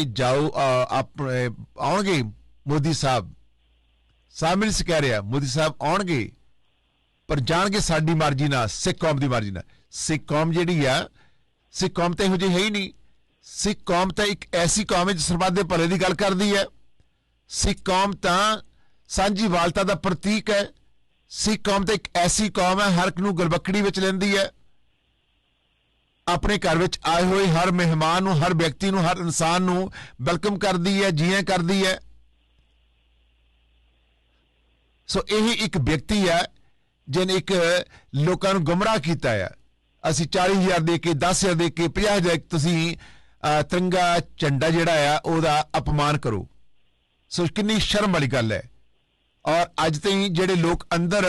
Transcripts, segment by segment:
ਕਿ ਜਾਓ ਆਪਣੇ ਆਉਣਗੇ ਮੋਦੀ ਸਾਹਿਬ। ਸਾਹਮਣੇ ਸੇ ਕਹਿ ਰਿਹਾ, ਮੋਦੀ ਸਾਹਿਬ ਆਉਣਗੇ, ਪਰ ਜਾਣਗੇ ਸਾਡੀ ਮਰਜ਼ੀ ਨਾਲ, ਸਿੱਖ ਕੌਮ ਦੀ ਮਰਜ਼ੀ ਨਾਲ। ਸਿੱਖ ਕੌਮ ਜਿਹੜੀ ਆ, ਸਿੱਖ ਕੌਮ ਤਾਂ ਇਹੋ ਜਿਹੀ ਹੈ ਹੀ ਨਹੀਂ। ਸਿੱਖ ਕੌਮ ਤਾਂ ਇੱਕ ਐਸੀ ਕੌਮ ਹੈ, ਜਿਸ ਸਰਬੱਤ ਦੇ ਭਲੇ ਦੀ ਗੱਲ ਕਰਦੀ ਹੈ। ਸਿੱਖ ਕੌਮ ਤਾਂ ਸਾਂਝੀ ਵਾਲਤਾ ਦਾ ਪ੍ਰਤੀਕ ਹੈ। ਸਿੱਖ ਕੌਮ ਤਾਂ ਇੱਕ ਐਸੀ ਕੌਮ ਹੈ, ਹਰ ਇੱਕ ਨੂੰ ਗਲਬਕੜੀ ਵਿੱਚ ਲੈਂਦੀ ਹੈ। ਆਪਣੇ ਘਰ ਵਿੱਚ ਆਏ ਹੋਏ ਹਰ ਮਹਿਮਾਨ ਨੂੰ, ਹਰ ਵਿਅਕਤੀ ਨੂੰ, ਹਰ ਇਨਸਾਨ ਨੂੰ ਵੈਲਕਮ ਕਰਦੀ ਹੈ, ਜੀਆਂ ਕਰਦੀ ਹੈ। ਸੋ ਇਹ ਇੱਕ ਵਿਅਕਤੀ ਹੈ, ਜਿਹਨੇ ਇੱਕ ਲੋਕਾਂ ਨੂੰ ਗੁੰਮਰਾਹ ਕੀਤਾ ਹੈ। ਅਸੀਂ 40000 ਦੇ ਕੇ 10000 ਦੇ ਕੇ 50000 ਦੇ ਤੁਸੀਂ ਤਿਰੰਗਾ ਝੰਡਾ ਜਿਹੜਾ ਆ, ਉਹਦਾ ਅਪਮਾਨ ਕਰੋ। ਸੋ ਕਿੰਨੀ ਸ਼ਰਮ ਵਾਲੀ ਗੱਲ ਹੈ। ਔਰ ਅੱਜ ਤਾਈਂ ਜਿਹੜੇ ਲੋਕ ਅੰਦਰ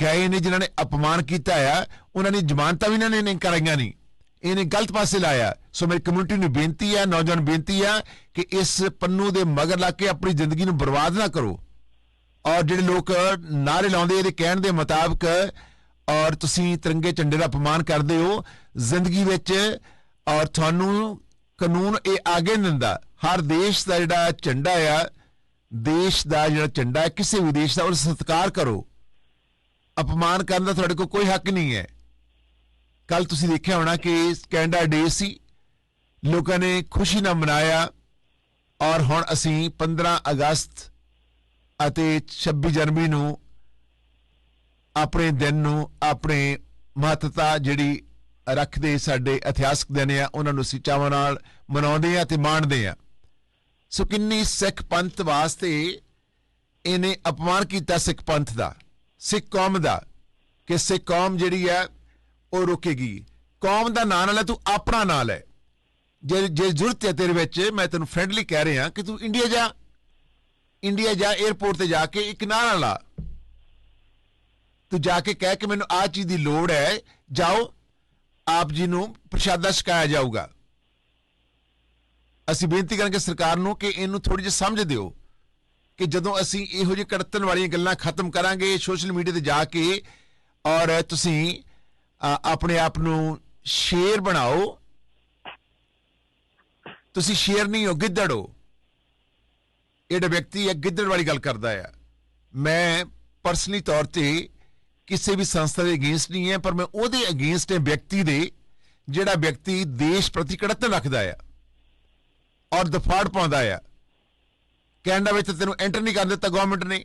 ਗਏ ਨੇ, ਜਿਨ੍ਹਾਂ ਨੇ ਅਪਮਾਨ ਕੀਤਾ ਆ, ਉਹਨਾਂ ਦੀ ਜ਼ਮਾਨਤਾਂ ਵੀ ਇਹਨਾਂ ਨੇ ਨਹੀਂ ਕਰਾਈਆਂ ਨਹੀਂ ਇਹਨੇ ਗਲਤ ਪਾਸੇ ਲਾਇਆ। ਸੋ ਮੇਰੀ ਕਮਿਊਨਿਟੀ ਨੂੰ ਬੇਨਤੀ ਹੈ, ਨੌਜਵਾਨ ਬੇਨਤੀ ਹੈ ਕਿ ਇਸ ਪੰਨੂ ਦੇ ਮਗਰ ਲੱਗ ਕੇ ਆਪਣੀ ਜ਼ਿੰਦਗੀ ਨੂੰ ਬਰਬਾਦ ਨਾ ਕਰੋ। ਔਰ ਜਿਹੜੇ ਲੋਕ ਨਾਰੇ ਲਾਉਂਦੇ, ਇਹਦੇ ਕਹਿਣ ਦੇ ਮੁਤਾਬਕ, ਔਰ ਤੁਸੀਂ ਤਿਰੰਗੇ ਝੰਡੇ ਦਾ ਅਪਮਾਨ ਕਰਦੇ ਹੋ, ਜ਼ਿੰਦਗੀ ਵਿੱਚ, ਔਰ ਤੁਹਾਨੂੰ ਕਾਨੂੰਨ ਇਹ ਆਗੇ ਨਹੀਂ ਦਿੰਦਾ। ਹਰ ਦੇਸ਼ ਦਾ ਜਿਹੜਾ ਝੰਡਾ ਆ, ਦੇਸ਼ ਦਾ ਜਿਹੜਾ ਝੰਡਾ ਹੈ, ਕਿਸੇ ਵੀ ਦੇਸ਼ ਦਾ ਉਹ ਸਤਿਕਾਰ ਕਰੋ। ਅਪਮਾਨ ਕਰਨ ਦਾ ਤੁਹਾਡੇ ਕੋਲ ਕੋਈ ਹੱਕ ਨਹੀਂ ਹੈ। ਕੱਲ ਤੁਸੀਂ ਦੇਖਿਆ ਹੋਣਾ ਕਿ ਕੈਨੇਡਾ ਡੇ ਸੀ, ਲੋਕਾਂ ਨੇ ਖੁਸ਼ੀ ਨਾਲ ਮਨਾਇਆ ਔਰ ਹੁਣ ਅਸੀਂ 15 ਅਗਸਤ ਅਤੇ 26 ਜਨਵਰੀ ਨੂੰ ਆਪਣੇ ਦਿਨ ਨੂੰ ਆਪਣੇ ਮਹੱਤਤਾ ਜਿਹੜੀ ਰੱਖਦੇ ਸਾਡੇ ਇਤਿਹਾਸਕ ਦਿਨ ਆ, ਉਹਨਾਂ ਨੂੰ ਅਸੀਂ ਚਾਵਾਂ ਨਾਲ ਮਨਾਉਂਦੇ ਆ ਤੇ ਮਾਣਦੇ ਆ। ਸੋ ਕਿੰਨੀ ਸਿੱਖ ਪੰਥ ਵਾਸਤੇ ਇਹਨੇ ਅਪਮਾਨ ਕੀਤਾ ਸਿੱਖ ਪੰਥ ਦਾ, ਸਿੱਖ ਕੌਮ ਦਾ ਕਿ ਸਿੱਖ ਕੌਮ ਜਿਹੜੀ ਆ ਉਹ ਰੁਕੇਗੀ। ਕੌਮ ਦਾ ਨਾਂ ਨਾਲ ਲੈ ਤੂੰ ਆਪਣਾ ਨਾਂ ਲੈ। ਜੇ ਜੇ ਜ਼ਰੂਰਤ ਹੈ ਤੇਰੇ ਵਿੱਚ, ਮੈਂ ਤੈਨੂੰ ਫ੍ਰੈਂਡਲੀ ਕਹਿ ਰਿਹਾ ਕਿ ਤੂੰ ਇੰਡੀਆ ਜਾ। ਇੰਡੀਆ ਜਾ 에ਅਰਪੋਰਟ ਤੇ ਜਾ ਕੇ ਇੱਕ ਨਾਂ ਨਾ ਲਾ। ਤੂੰ ਜਾ ਕੇ ਕਹਿ ਕਿ ਮੈਨੂੰ ਆਹ ਚੀਜ਼ ਦੀ ਲੋੜ ਹੈ। ਜਾਓ, ਆਪ ਜੀ ਨੂੰ ਪ੍ਰਸ਼ਾਦਾ ਛਕਾਇਆ ਜਾਊਗਾ। ਅਸੀਂ ਬੇਨਤੀ ਕਰਾਂਗੇ ਸਰਕਾਰ ਨੂੰ ਕਿ ਇਹਨੂੰ ਥੋੜੀ ਜਿਹੀ ਸਮਝ ਦਿਓ ਕਿ ਜਦੋਂ ਅਸੀਂ ਇਹੋ ਜਿਹੇ ਕੜਤਨ ਵਾਲੀਆਂ ਗੱਲਾਂ ਖਤਮ ਕਰਾਂਗੇ ਸੋਸ਼ਲ ਮੀਡੀਆ ਤੇ ਜਾ ਕੇ ਔਰ ਤੁਸੀਂ ਆਪਣੇ ਆਪ ਨੂੰ ਸ਼ੇਰ ਬਣਾਓ। ਤੁਸੀਂ ਸ਼ੇਰ ਨਹੀਂ ਹੋ, ਗਿੱਦੜ ਹੋ। ਇਹ ਵਿਅਕਤੀ ਹੈ, ਗਿੱਦੜ ਵਾਲੀ ਗੱਲ ਕਰਦਾ ਆ। ਮੈਂ ਪਰਸਨਲੀ ਤੌਰ ਤੇ ਕਿਸੇ ਵੀ ਸੰਸਥਾ ਦੇ ਅਗੇਂਸਟ ਨਹੀਂ ਹੈ, ਪਰ ਮੈਂ ਉਹਦੇ ਅਗੇਂਸਟ ਹੈ ਵਿਅਕਤੀ ਦੇ, ਜਿਹੜਾ ਵਿਅਕਤੀ ਦੇਸ਼ ਪ੍ਰਤੀ ਕੜਤਨ ਰੱਖਦਾ ਆ ਔਰ ਦਫਾੜ ਪਾਉਂਦਾ ਆ। ਕੈਨੇਡਾ ਵਿੱਚ ਤਾਂ ਤੈਨੂੰ ਐਂਟਰ ਨਹੀਂ ਕਰ ਦਿੱਤਾ ਗਵਰਨਮੈਂਟ ਨੇ।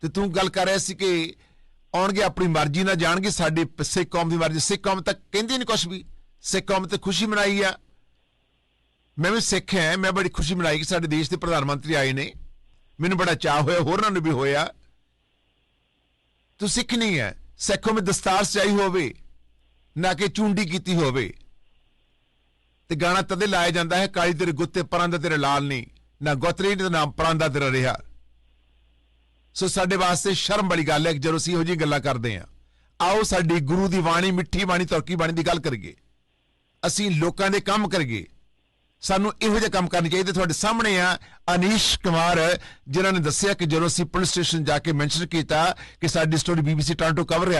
ਤੇ ਤੂੰ ਗੱਲ ਕਰ ਰਿਹਾ ਸੀ ਕਿ ਆਉਣਗੇ, ਆਪਣੀ ਮਰਜ਼ੀ ਨਾਲ ਜਾਣਗੇ। ਸਾਡੀ ਸਿੱਖ ਕੌਮ ਦੀ ਮਰਜ਼ੀ। ਸਿੱਖ ਕੌਮ ਤਾਂ ਕਹਿੰਦੀ ਨਹੀਂ ਕੁਛ ਵੀ। ਸਿੱਖ ਕੌਮ ਤੇ ਖੁਸ਼ੀ ਮਨਾਈ ਆ। ਮੈਂ ਵੀ ਸਿੱਖ ਹਾਂ। ਮੈਂ ਬੜੀ ਖੁਸ਼ੀ ਮਨਾਈ ਕਿ ਸਾਡੇ ਦੇਸ਼ ਦੇ ਪ੍ਰਧਾਨ ਮੰਤਰੀ ਆਏ ਨੇ। ਮੈਨੂੰ ਬੜਾ ਚਾਹ ਹੋਇਆ ਹੋਰਨਾਂ ਨੂੰ ਵੀ ਹੋਇਆ। ਤੂੰ ਸਿੱਖ ਨਹੀਂ ਹੈ। ਸਿੱਖੋਂ ਵਿੱਚ ਦਸਤਾਰ ਸਜਾਈ ਹੋਵੇ, ਨਾ ਕਿ ਚੁੰਡੀ ਕੀਤੀ ਹੋਵੇ। ਤੇ ਗਾਣਾ ਤਦੇ ਲਾਇਆ ਜਾਂਦਾ ਹੈ, ਕਾਲੀ ਤੇਰੇ ਗੁੱਤੇ ਪਰਾਂ ਦਾ ਤੇਰੇ ਲਾਲ ਨਹੀਂ, ਨਾ ਗੁੱਤਰੀ ਦਾ ਨਾਮ ਪਰਾਂ ਦਾ ਤੇਰਾ ਰਿਹਾ। ਸੋ ਸਾਡੇ ਵਾਸਤੇ ਸ਼ਰਮ ਵਾਲੀ ਗੱਲ ਹੈ ਕਿ ਜਦੋਂ ਅਸੀਂ ਇਹੋ ਜਿਹੀ ਗੱਲਾਂ ਕਰਦੇ ਹਾਂ, ਆਓ ਸਾਡੀ ਗੁਰੂ ਦੀ ਬਾਣੀ, ਮਿੱਠੀ ਬਾਣੀ, ਤੁਰਕੀ ਬਾਣੀ ਦੀ ਗੱਲ ਕਰੀਏ। ਅਸੀਂ ਲੋਕਾਂ ਦੇ ਕੰਮ ਕਰੀਏ। ਸਾਨੂੰ ਇਹੋ ਜਿਹੇ ਕੰਮ ਕਰਨੇ ਚਾਹੀਦੇ। ਤੁਹਾਡੇ ਸਾਹਮਣੇ ਆ ਅਨੀਸ਼ ਕੁਮਾਰ, ਜਿਨ੍ਹਾਂ ਨੇ ਦੱਸਿਆ ਕਿ ਜਦੋਂ ਅਸੀਂ ਪੁਲਿਸ ਸਟੇਸ਼ਨ ਜਾ ਕੇ ਮੈਂਸ਼ਨ ਕੀਤਾ ਕਿ ਸਾਡੀ ਸਟੋਰੀ ਬੀਬੀਸੀ ਟੋਰਾਂਟੋ ਕਵਰ ਰਿਹਾ